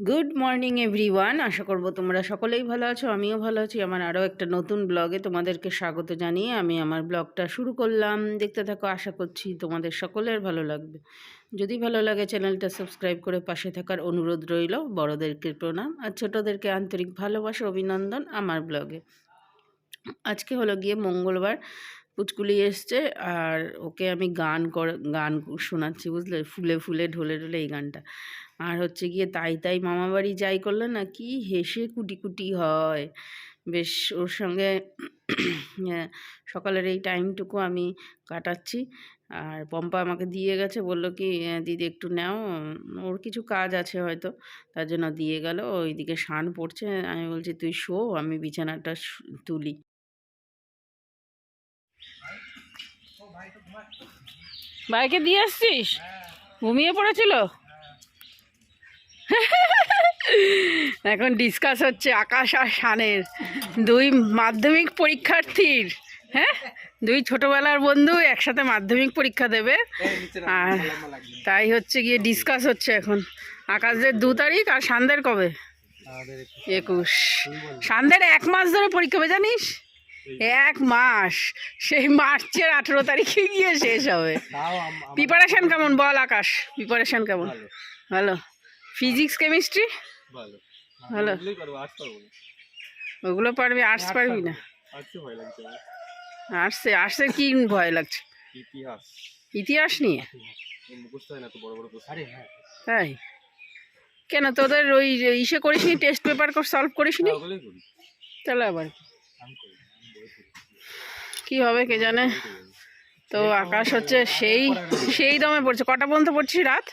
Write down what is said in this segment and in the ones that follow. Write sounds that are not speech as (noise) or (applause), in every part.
Good morning everyone আশা করব তোমরা সকলেই ভালো আছো, আমিও ভালো আছি। আমার আরও একটা নতুন ব্লগে তোমাদেরকে স্বাগত জানিয়ে আমি আমার ব্লগটা শুরু করলাম। দেখতে থাকো, আশা করছি তোমাদের সকলের ভালো লাগবে। যদি ভালো লাগে, চ্যানেলটা সাবস্ক্রাইব করে পাশে থাকার অনুরোধ রইল। বড়োদেরকে প্রণাম আর ছোটোদেরকে আন্তরিক ভালোবাসা, অভিনন্দন আমার ব্লগে। আজকে হলো গিয়ে মঙ্গলবার, পুচকুলি এসছে আর ওকে আমি গান কর, গান শোনাচ্ছি, বুঝলে? ফুলে ফুলে, ঢোলে ঢোলে এই গানটা। আর হচ্ছে গিয়ে তাই তাই মামা বাড়ি যাই করলে না কি হেসে কুটি কুটি হয়। বেশ ওর সঙ্গে সকালের এই টাইমটুকু আমি কাটাচ্ছি। আর পম্পা আমাকে দিয়ে গেছে, বলল কি দিদি একটু নাও, ওর কিছু কাজ আছে হয়তো। তার জন্য দিয়ে গেল, ওইদিকে শান পড়ছে, আমি বলছি, তুই শো, আমি বিছানাটা তুলি। বাইকে দিয়ে আসছিস? ঘুমিয়ে পড়েছিল? এখন ডিসকাস হচ্ছে আকাশ আর শানের। দুই মাধ্যমিক পরীক্ষার্থীর হ্যাঁ? দুই ছোটবেলার বন্ধু একসাথে মাধ্যমিক পরীক্ষা দেবে। আর তাই হচ্ছে গিয়ে ডিসকাস হচ্ছে এখন। আকাশদের দু তারিখ আর সান্দের কবে? একুশ। সান্দের এক মাস ধরে পরীক্ষা হবে জানিস? এক মাস। সেই মার্চের আঠেরো তারিখে গিয়ে শেষ হবে। প্রিপারেশন কেমন? বল আকাশ প্রিপারেশন কেমন? ভালো। ফিজিক্স কেমিস্ট্রি ভালো। ভালো। ওগুলো পারবি আর্টস পারবি না? আর্টসে আর্টসের কি ভয় লাগছে? ইতিহাস। ইতিহাস নিয়ে? মুখস্থ হয় না তো বড় বড় প্রশ্ন। আরে হ্যাঁ। তাই? কেন তোদের ওই ইসে করিস নি টেস্ট পেপার সলভ করিস নি তাহলে আবার কি? হবে কে জানে। তো আকাশ হচ্ছে সেই সেই দমে পড়ছে। কটা পর্যন্ত পড়ছিস রাত?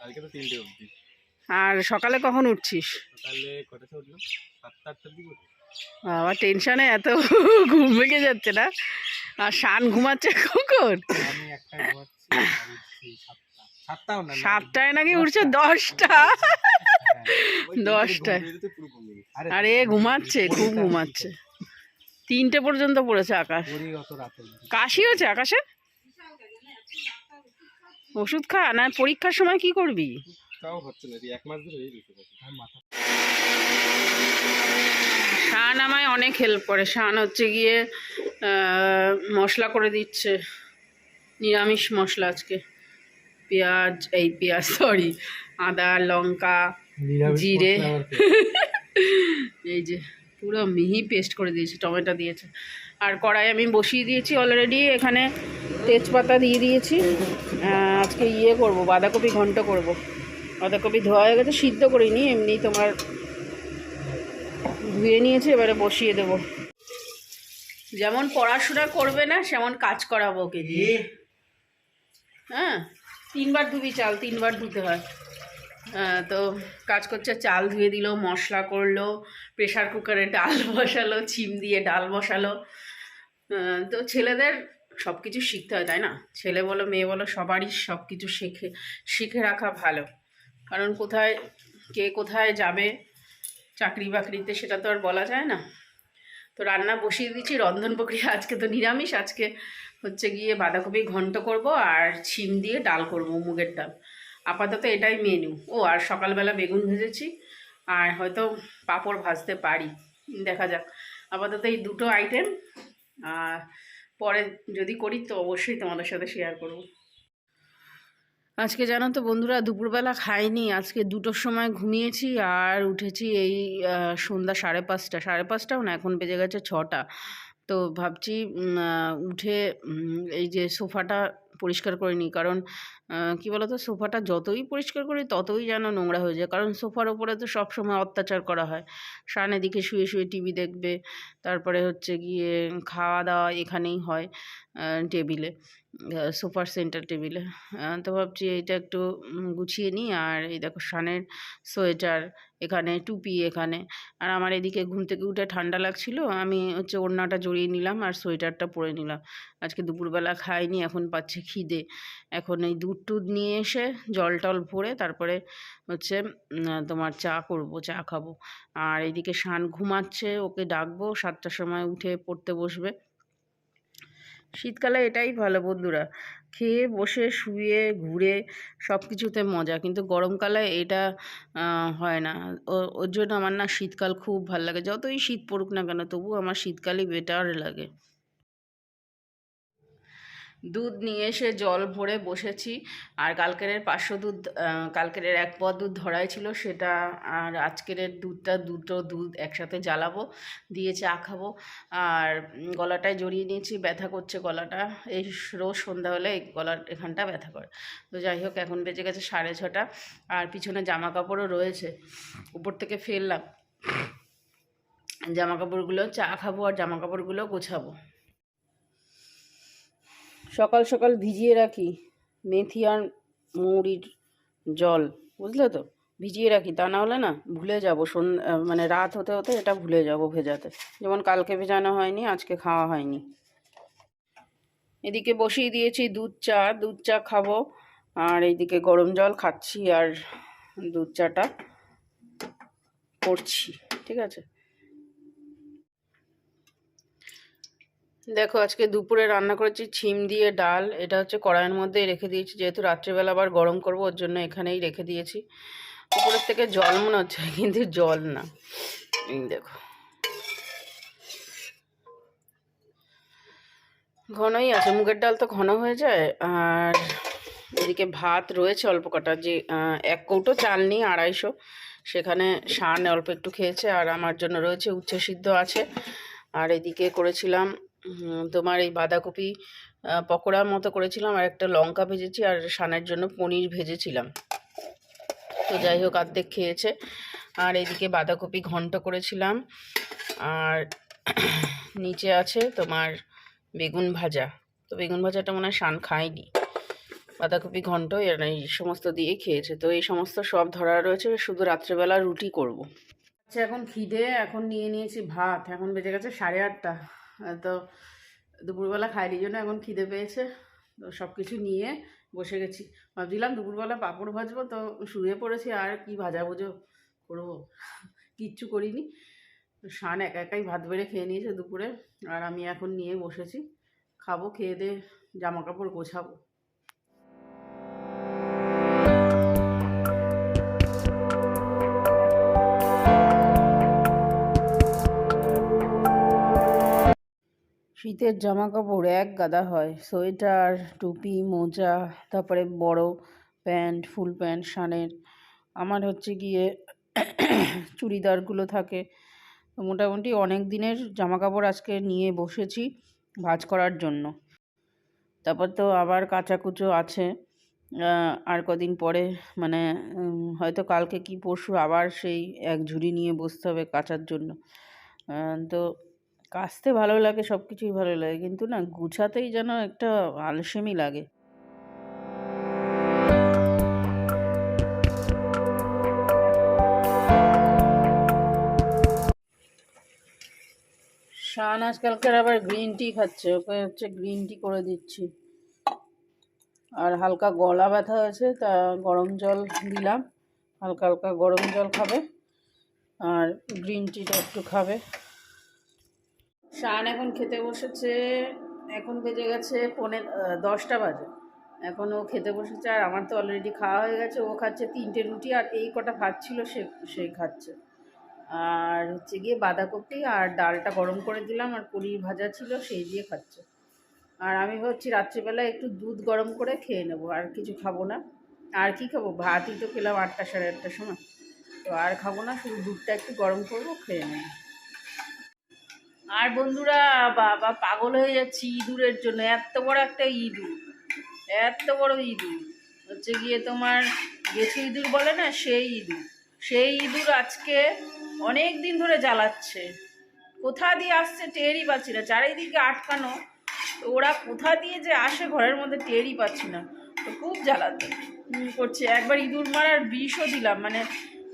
কালকে তো তিনটে অবধি। আর সকালে কখন উঠছিস। বাবা টেনশনে এত (laughs) ঘুম ভেঙে যাচ্ছে না? আর শান ঘুমাচ্ছে কখন? সাতটায় নাকি উঠছে? দশটা? হ্যাঁ। (laughs) দশটায়। আরে ঘুমাচ্ছে খুব ঘুমাচ্ছে। তিনটে পর্যন্ত পড়েছে আকাশ। কাশি হয়েছে আকাশে? ওষুধ খা না পরীক্ষার সময় কি করবি? তাও হচ্ছে না এক মাস ধরে এই দিতে মাথা শান আমায় অনেক হেল্প করে। শান হচ্ছে গিয়ে মশলা করে দিচ্ছে। নিরামিষ মশলা আজকে। পেঁয়াজ এই পেঁয়াজ সরি আদা লঙ্কা জিরে। (laughs) এই যে পুরো মিহি পেস্ট করে দিয়েছে টমেটো দিয়েছে। আর কড়াই আমি বসিয়ে দিয়েছি অলরেডি এখানে তেজপাতা দিয়ে দিয়েছি। আজকে ইয়ে করব বাঁধাকপি ঘন্ট করব। বাঁধাকপি ধোয়া হয়ে গেছে সিদ্ধ করিনি এমনি তোমার ধুয়ে নিয়েছে এবারে বসিয়ে দেবো। যেমন পড়াশোনা করবে না সেমন কাজ করাবো ওকে দিয়ে। হ্যাঁ তিনবার ধুবি চাল তিনবার ধুতে হয়। আহ, তো কাজ করছে চাল ধুয়ে দিল মশলা করল প্রেশার কুকারে ডাল (laughs) বসালো ছিম দিয়ে ডাল বসালো। তো ছেলেদের সব কিছু শিখতে হয় তাই না? ছেলে বলো মেয়ে বলো সবারই সব কিছু শিখে শিখে রাখা ভালো। কারণ কোথায়, কে কোথায় যাবে চাকরি বাকরিতে সেটা তো আর বলা যায় না। তো রান্না বসিয়ে দিচ্ছি রন্ধন প্রক্রিয়া আজকে তো নিরামিষ, আজকে হচ্ছে গিয়ে বাঁধাকপি ঘন্ট করব আর ছিম দিয়ে ডাল করব মুগের ডাল। আপাতত এটাই মেনু ও, আর সকালবেলা বেগুন ভেজেছি, আর হয়তো পাঁপড় ভাজতে পারি। দেখা যাক। আপাতত এই দুটো আইটেম আর পরে যদি করি তো অবশ্যই তোমাদের সাথে শেয়ার করব। আজকে জানো তো বন্ধুরা, দুপুরবেলা খাইনি, আজকে দুটোর সময় ঘুমিয়েছি আর উঠেছি এই সন্ধ্যা সাড়ে পাঁচটা, সাড়ে পাঁচটাও না, এখন বেজে গেছে ছটা। তো ভাবছি উঠে এই যে সোফাটা পরিষ্কার করে নিই, কারণ কি বলতো, সোফাটা যতই পরিষ্কার করি ততই যেন নোংরা হয়ে যায়। কারণ সোফার ওপরে তো সব সময় অত্যাচার করা হয়। সান এদিকে শুয়ে শুয়ে টিভি দেখবে, তারপরে হচ্ছে গিয়ে খাওয়া দাওয়া এখানেই হয় টেবিলে। সোফার সেন্টার টেবিলে তো ভাবছি এইটা একটু গুছিয়ে নিই। আর এই দেখো শানের সোয়েটার এখানে, টুপি এখানে। আর আমার এদিকে ঘুম থেকে উঠে ঠান্ডা লাগছিল। আমি হচ্ছে ওড়নাটা জড়িয়ে নিলাম আর সোয়েটারটা পরে নিলাম। আজকে দুপুরবেলা খাইনি, এখন পাচ্ছে খিদে। এখন এই দুধ টুধ নিয়ে এসে জল টল ভরে তারপরে হচ্ছে তোমার চা করব, চা খাব। আর এদিকে শান ঘুমাচ্ছে, ওকে ডাকবো, সাতটার সময় উঠে পড়তে বসবে। শীতকালে এটাই ভালো বন্ধুরা। খেয়ে, বসে, শুয়ে, ঘুরে সব কিছুতে মজা। কিন্তু গরমকালে এটা হয় না। ওর জন্য আমার না শীতকাল খুব ভালো লাগে যতই শীত পড়ুক না কেন তবু আমার শীতকালই বেটার লাগে। দুধ নিয়ে এসে জল ভরে বসেছি। আর কালকের পাঁচশো দুধ কালকের এক পদ দুধ ধরাই ছিল সেটা, আর আজকের দুধটা দুটো দুধ একসাথে জ্বালাবো, দিয়ে চা খাব। আর গলাটায় জড়িয়ে নিয়েছি, ব্যথা করছে গলাটা। এই রোজ সন্ধ্যা হলে এই গলার এখানটা ব্যথা করে। তো যাই হোক, এখন বেজে গেছে সাড়ে ছটা, আর পিছনে জামা কাপড়ও রয়েছে, উপর থেকে ফেললাম। জামা কাপড়গুলো চা খাব আর জামা কাপড়গুলো গোছাবো। সকাল সকাল ভিজিয়ে রাখি মেথি আর মৌরির জল, বুঝলে তো? ভিজিয়ে রাখি, তা না হলে না ভুলে যাব। সন- মানে রাত হতে হতে এটা ভুলে যাব ভেজাতে। যেমন কালকে ভেজানো হয়নি, আজকে খাওয়া হয়নি। এদিকে বসিয়ে দিয়েছি দুধ চা দুধ চা খাব, আর এইদিকে গরম জল খাচ্ছি আর দুধ চাটা করছি, ঠিক আছে? দেখো, আজকে দুপুরে রান্না করেছি ছিম দিয়ে ডাল। এটা হচ্ছে কড়াইয়ের মধ্যে রেখে দিয়েছি। যেহেতু রাত্রেবেলা আবার গরম করব, ওর জন্য এখানেই রেখে দিয়েছি। উপরের থেকে জল মনে হচ্ছে, (laughs) কিন্তু জল না। দেখো। ঘনই আছে। মুগের ডাল তো ঘন হয়ে যায়। আর এদিকে ভাত রয়েছে অল্প কটা। যে এক কৌটো চাল নিয়ে আড়াইশো। সেখানে শান অল্প একটু খেয়েছে। আর আমার জন্য রয়েছে উচ্ছে সিদ্ধ আছে। আর এদিকে করেছিলাম তোমার এই বাঁধাকপি পকোড়ার মতো করেছিলাম আর একটা লঙ্কা ভেজেছি আর শানের জন্য পনির ভেজেছিলাম। তো যাই হোক অর্ধেক খেয়েছে। আর এদিকে বাঁধাকপি ঘন্ট করেছিলাম। আর নিচে আছে তোমার বেগুন ভাজা। তো বেগুন ভাজাটা মনে হয় শান খায়নি। বাঁধাকপি ঘন্ট এর এই সমস্ত দিয়ে খেয়েছে। তো এই সমস্ত সব ধরা রয়েছে, শুধু রাত্রেবেলা রুটি করব। আচ্ছা এখন খিদে, এখন নিয়ে নিয়েছি ভাত। এখন বেজে গেছে সাড়ে আটটা। তো দুপুরবেলা খাইনি জন্য এখন খিদে পেয়েছে। তো সব কিছু নিয়ে বসে গেছি। ভাবছিলাম দুপুরবেলা পাঁপড় ভাজবো, তো শুয়ে পড়েছি। আর কি ভাজা ভুজো করব? কিচ্ছু করিনি। শান একা একাই ভাত বেড়ে খেয়ে নিয়েছে দুপুরে। আর আমি এখন নিয়ে বসেছি। খাব, খেয়ে দিয়ে জামা কাপড় গোছাবো। শীতের জামা কাপড় এক গাদা হয়। সোয়েটার, টুপি, মোজা, তারপরে বড় প্যান্ট, ফুল প্যান্ট, শানের। আমার হচ্ছে গিয়ে চুড়িদারগুলো থাকে। মোটামুটি অনেক দিনের জামা কাপড় আজকে নিয়ে বসেছি ভাজ করার জন্য। তারপর তো আবার কাচাকুচো আছে। আর কদিন পরে মানে হয়তো কালকে কি পরশু আবার সেই এক ঝুড়ি নিয়ে বসতে হবে কাচার জন্য। তো কাচতে ভালো লাগে সব কিছুই ভালো লাগে, কিন্তু না গুছাতেই যেন একটা আলসেমি লাগে। শান আজকালকার আবার গ্রিন টি খাচ্ছে, ওকে হচ্ছে গ্রিন টি করে দিচ্ছি। আর হালকা গলা ব্যথা হয়েছে তা গরম জল দিলাম, হালকা হালকা গরম জল খাবে, আর গ্রিন টিটা একটু খাবে। শান এখন খেতে বসেছে এখন বেজে গেছে পৌনে আহ, দশটা বাজে। এখন ও খেতে বসেছে আর আমার তো অলরেডি খাওয়া হয়ে গেছে ও খাচ্ছে তিনটে রুটি আর এই কটা ভাত ছিল সে সে খাচ্ছে। আর হচ্ছে গিয়ে বাঁধাকপি আর ডালটা গরম করে দিলাম আর পনির ভাজা ছিল সেই দিয়ে খাচ্ছে। আর আমি ভাবছি রাত্রিবেলা একটু দুধ গরম করে খেয়ে নেব আর কিছু খাব না। আর কি খাব? ভাতই তো খেলাম আটটা সাড়ে আটটার সময়। তো আর খাব না শুধু দুধটা একটু গরম করব খেয়ে নেব। আর বন্ধুরা, বাবা পাগল হয়ে যাচ্ছি ইঁদুরের জন্য। এত বড় একটা ইঁদুর, এত বড় ইঁদুর। হচ্ছে গিয়ে তোমার গেছু ইঁদুর বলে না? সেই ইঁদুর। সেই ইঁদুর আজকে অনেক দিন ধরে জ্বালাচ্ছে। কোথা দিয়ে আসছে টেরই পাচ্ছি না। চারিদিকে আটকানো। তো ওরা কোথা দিয়ে যে আসে ঘরের মধ্যে টেরই পাচ্ছি না। তো খুব জ্বালাতে করছে। একবার ইঁদুর মারার বিষও দিলাম। মানে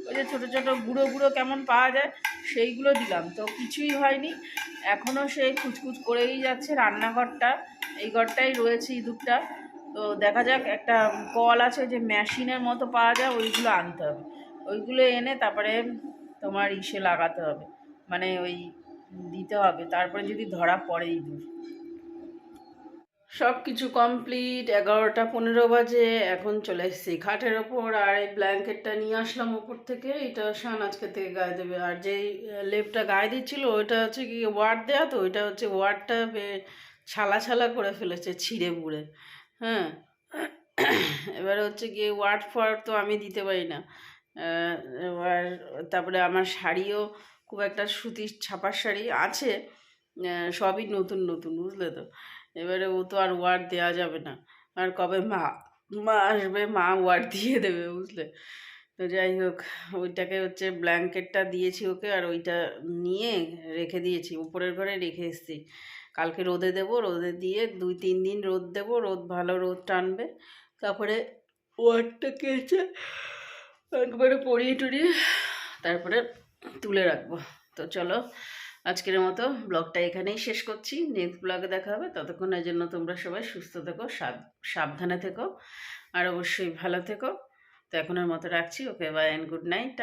ওই যে ছোটো ছোটো গুঁড়ো গুঁড়ো কেমন পাওয়া যায় সেইগুলো দিলাম। তো কিছুই হয়নি। এখনও সেই কুচকুচ করেই যাচ্ছে রান্নাঘরটা। এই ঘরটাই রয়েছে ইঁদুরটা। তো দেখা যাক, একটা কল আছে যে মেশিনের মতো পাওয়া যায়, ওইগুলো আনতে হবে। ওইগুলো এনে তারপরে তোমার ইসে লাগাতে হবে। মানে ওই দিতে হবে। তারপরে যদি ধরা পড়ে ইঁদুর। সব কিছু কমপ্লিট এগারোটা পনেরো বাজে, এখন চলে এসেছি খাটের ওপর, আর এই ব্ল্যাঙ্কেটটা নিয়ে আসলাম ওপর থেকে, এটা শান আজকে থেকে গায়ে দেবে। আর যেই লেপটা গায়ে দিচ্ছিল, ওইটা হচ্ছে কি ওয়ার্ড দেওয়া তো, ওইটা হচ্ছে ওয়ার্ডটা ছালা ছালা করে ফেলেছে ছিঁড়ে বুড়ে হ্যাঁ? এবার হচ্ছে গিয়ে ওয়ার্ড ফোয়ার্ড তো আমি দিতে পারি না। এবার তারপরে আমার শাড়িও খুব একটা সুতির ছাপার শাড়ি আছে। সবই নতুন নতুন, বুঝলে তো? এবারে ও তো আর ওয়ার্ড দেওয়া যাবে না। আর কবে মা মা আসবে, মা ওয়ার্ড দিয়ে দেবে, বুঝলে? তো যাই হোক, ওইটাকে হচ্ছে ব্ল্যাঙ্কেটটা দিয়েছি ওকে, আর ওইটা নিয়ে রেখে দিয়েছি, উপরের ঘরে রেখে এসেছি। কালকে রোদে দেবো, রোদে দিয়ে দুই, তিন দিন রোদ দেবো, রোদ ভালো রোদ টানবে, তারপরে ওয়ার্ডটা কেচে একবারে পরিয়ে টরিয়ে তারপরে তুলে রাখব। তো চলো আজকের মতো ব্লগটা এখানেই শেষ করছি। নেক্সট ব্লগে দেখা হবে। ততক্ষণের জন্য তোমরা সবাই সুস্থ থেকো, সাব- সাবধানে থেকো, আর অবশ্যই ভালো থেকো। তো এখনের মতো রাখছি। Okay bye and good night